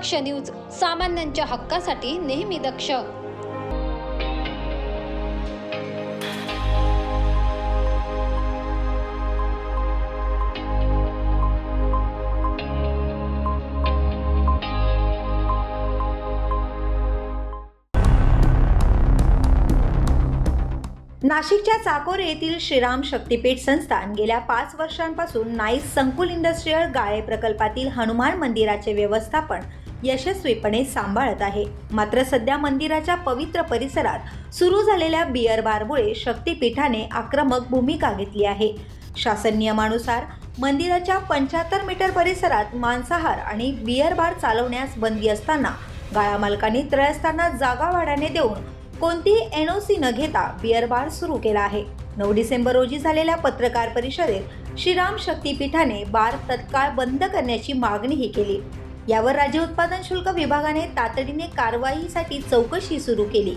दक्ष news सामान्यांच्या हक्कासाठी नेहमी दक्ष. नाशिकच्या चाकोरे येथील श्रीराम शक्तीपीठ संस्थान गेल्या पाच वर्षांपासून नाईस संकुल इंडस्ट्रीयल गाळे प्रकल्पातील हनुमान मंदिराचे व्यवस्थापन यशस्वीपणे सांभाळत आहे. मात्र सध्या मंदिराच्या पवित्र परिसरात सुरू झालेल्या बिअर बारमुळे शक्तीपीठाने आक्रमक भूमिका घेतली आहे. शासन नियमानुसार मंदिराच्या पंच्याहत्तर मीटर परिसरात मांसाहार आणि बिअर बार चालवण्यास बंदी असताना गाळा मालकांनी त्रयस्थांना जागा वाढ्याने देऊन कोणतीही एनओसी न घेता बिअर बार सुरू केला आहे. नऊ डिसेंबर रोजी झालेल्या पत्रकार परिषदेत श्रीराम शक्तीपीठाने बार तत्काळ बंद करण्याची मागणीही केली. यावर राज्य उत्पादन शुल्क विभागाने तातडीने कारवाईसाठी चौकशी सुरू केली.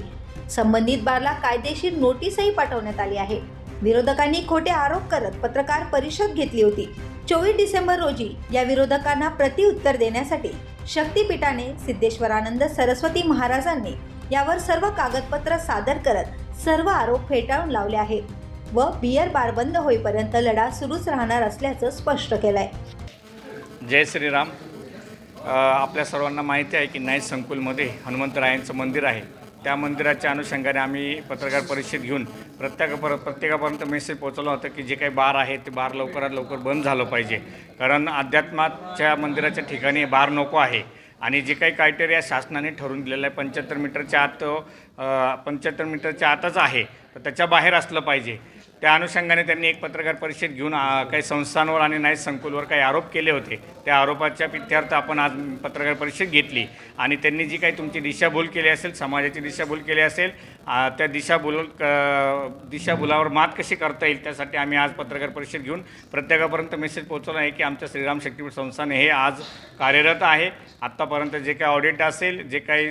संबंधित बारला कायदेशीर नोटीसही पाठवण्यात आली आहे. विरोधकांनी खोटे आरोप करत पत्रकार परिषद घेतली होती. चोवीस डिसेंबर रोजी या विरोधकांना प्रतिउत्तर देण्यासाठी शक्तीपीठाने सिद्धेश्वरानंद सरस्वती महाराजांनी यावर सर्व कागदपत्र सादर करत सर्व आरोप फेटाळून लावले आहेत व बियर बार बंद होईपर्यंत लढा सुरूच राहणार असल्याचं स्पष्ट केलंय. जय श्रीराम. आपल्या सर्वांना माहिती आहे की नाईट संकुलमध्ये हनुमंतरायांचं मंदिर आहे. त्या मंदिराच्या अनुषंगाने आम्ही पत्रकार परिषद घेऊन प्रत्येकापर प्रत्येकापर्यंत मेसेज पोहोचवला होता की जे काही बार आहे ते बार लवकरात लवकर बंद झालं पाहिजे. कारण अध्यात्माच्या मंदिराच्या ठिकाणी बार नको आहे. आणि जे काही क्रायटेरिया शासनाने ठरवून दिलेलं आहे पंच्याहत्तर मीटरच्या आत पंच्याहत्तर मीटरच्या आतच आहे. तर त्याच्या बाहेर असलं पाहिजे. त्या अनुषंगाने त्यांनी एक पत्रकार परिषद घेऊन काही संस्थांवर आणि नाईट संकुलवर काही आरोप केले होते. त्या आरोपाच्या पित्यार्थ आपण आज पत्रकार परिषद घेतली. आणि त्यांनी जी काही तुमची दिशाभूल केली असेल समाजाची दिशाभूल केली असेल त्या दिशाभूल क दिशाभूलावर मात कशी करता येईल त्यासाठी आम्ही आज पत्रकार परिषद घेऊन प्रत्येकापर्यंत मेसेज पोहोचवला आहे की आमच्या श्रीराम शक्तीपीठ संस्थाने हे आज कार्यरत आहे. आत्तापर्यंत जे काही ऑडिट असेल जे काही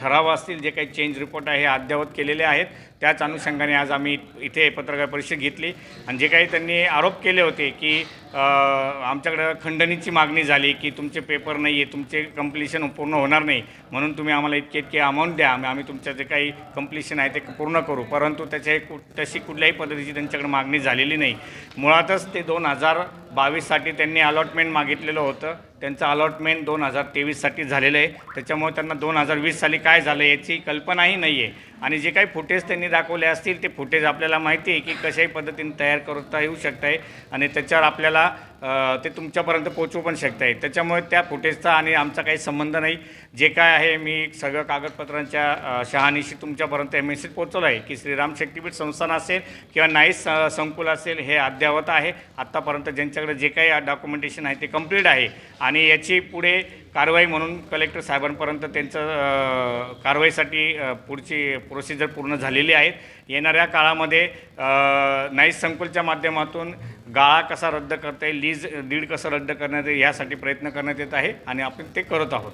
ठराव असतील जे काही चेंज रिपोर्ट आहे हे अद्ययावत केलेले आहेत. त्याच अनुषंगाने आज आम्ही इथे पत्रकार परिषद घेतली आणि जे काही त्यांनी आरोप केले होते की आमच्याकडं खंडणीची मागणी झाली की तुमचे पेपर नाही आहे तुमचे कम्प्लिशन पूर्ण होणार नाही म्हणून तुम्ही आम्हाला इतके इतके अमाऊंट द्या आम्ही आम्ही तुमचं जे काही कम्प्लिशन आहे ते पूर्ण करू. परंतु त्याच्या कु तशी कुठल्याही पद्धतीची त्यांच्याकडे मागणी झालेली नाही. मुळातच ते दोन हजार बावीससाठी त्यांनी अलॉटमेंट मागितलेलं होतं. त्यांचं अलॉटमेंट दोन हजार तेवीससाठी झालेलं आहे. त्याच्यामुळे त्यांना दोन हजार वीस साली काय झालं याची कल्पनाही नाही आहे आणि जे काही फुटेज त्यांनी दाखवले असतील ते फुटेज आपल्याला माहिती आहे की कशाही पद्धतीने तयार करता येऊ शकत आहे आणि त्याच्यावर आपल्याला ते तुमच्यापर्यंत पोचवू पण शकत आहे त्याच्यामुळे त्या फुटेजचा आणि आमचा काही संबंध नाही. जे काय आहे मी सगळं कागदपत्रांच्या शहानीशी शहानिशी तुमच्यापर्यंत हे मेसेज पोचवलं आहे की श्रीराम शक्तीपीठ संस्थान असेल किंवा नाईस संकुल असेल हे अद्ययावत आहे. आत्तापर्यंत ज्यांच्याकडे जे काही डॉक्युमेंटेशन आहे ते कंप्लीट आहे. आणि याची पुढे कारवाई म्हणून कलेक्टर साहेबांपर्यंत त्यांचं कारवाईसाठी पुढची प्रोसिजर पूर्ण झालेली आहेत येणाऱ्या काळामध्ये नाईस संकुलच्या माध्यमातून गाळा कसा रद्द करता येईल लीज दीड कसं रद्द करण्यात येईल यासाठी प्रयत्न करण्यात येत आहे आणि आपण ते करत आहोत.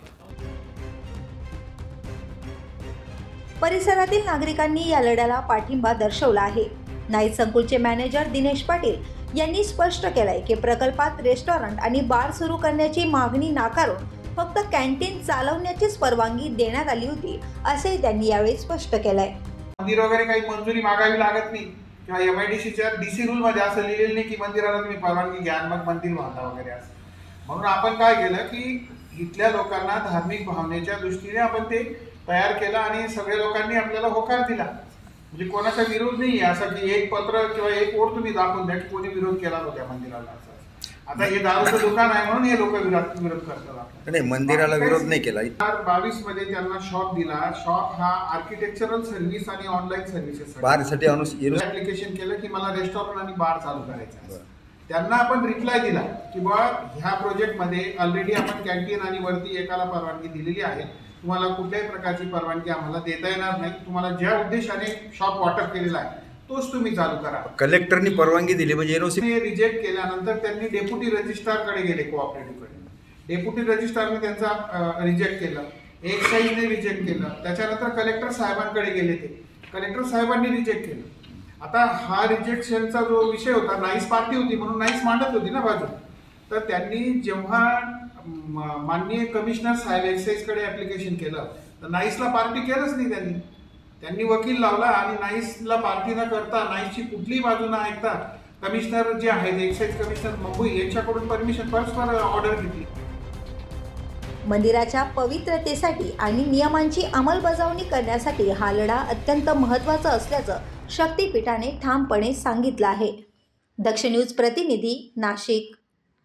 परिसरातील नागरिकांनी या लढ्याला पाठिंबा दर्शवला आहे. नाईट संकुलचे मॅनेजर दिनेश पाटील यांनी स्पष्ट केलंय की प्रकल्पात रेस्टॉरंट आणि बार सुरू करण्याची मागणी नाकारून फक्त कॅन्टीन चालवण्याचीच परवानगी देण्यात आली होती असे त्यांनी यावेळी स्पष्ट केलंय. मंदिर वगैरे काही मंजुरी मागावी लागत नाही. किंवा एम आय डी सीच्या डी सी रूल मध्ये असं लिहिलेलं नाही की मंदिराला तुम्ही परवानगी घ्या मग मंदिर बांधा वगैरे असं. म्हणून आपण काय केलं की इथल्या लोकांना धार्मिक भावनेच्या दृष्टीने आपण ते तयार केलं आणि सगळ्या लोकांनी आपल्याला होकार दिला. म्हणजे कोणाचा विरोध नाही आहे असं की एक पत्र किंवा एक ओढ तुम्ही दाखवून द्या की कोणी विरोध केला नव्हत्या मंदिराला असं. आता हे दारूचं दुकान आहे म्हणून हे लोक विरोध विरोध करतात. नाही मंदिराला विरोध नाही केला. हजार बावीसमध्ये त्यांना शॉप दिला. शॉप हा आर्किटेक्चरल सर्व्हिस आणि ऑनलाईन सर्व्हिसेस बारसाठी अनुस ऍप्लिकेशन केलं की मला रेस्टॉरंट आणि बार चालू करायचं आहे. त्यांना आपण रिप्लाय दिला की बा ह्या प्रोजेक्टमध्ये ऑलरेडी आपण कॅन्टीन आणि वरती एकाला परवानगी दिलेली आहे. तुम्हाला कुठल्याही प्रकारची परवानगी आम्हाला देता येणार नाही. तुम्हाला ज्या उद्देशाने शॉप वाटप केलेला आहे तोच तुम्ही चालू करा. कलेक्टरनी परवानगी दिली म्हणजे एनओसी रिजेक्ट केल्यानंतर त्यांनी डेप्युटी रजिस्ट्रारकडे गेले कोऑपरेटिव्हकडे डेप्युटी रजिस्ट्रारने त्यांचा रिजेक्ट केलं. एक्साईजने रिजेक्ट केलं. त्याच्यानंतर कलेक्टर साहेबांकडे गेले ते. कलेक्टर साहेबांनी रिजेक्ट केलं. आता हा रिजेक्शनचा जो विषय होता नाईस पार्टी होती म्हणून नाईस मांडत होती ना बाजू. तर त्यांनी जेव्हा माननीय कमिशनर साहेब एक्साईजकडे ऍप्लिकेशन केलं तर नाईसला पार्टी केलंच नाही त्यांनी. त्यांनी वकील लावला आणि नाईसला पार्टी न करता नाईसची कुठलीही बाजू न ऐकता कमिशनर जे आहेत एक्साईज कमिशनर मुंबई यांच्याकडून परमिशन परस्पर ऑर्डर घेतली. मंदिराच्या पवित्रतेसाठी आणि नियमांची अंमलबजावणी करण्यासाठी हा लढा अत्यंत महत्त्वाचा असल्याचं शक्तिपीठाने ठामपणे सांगितलं आहे. दक्ष न्यूज प्रतिनिधी नाशिक.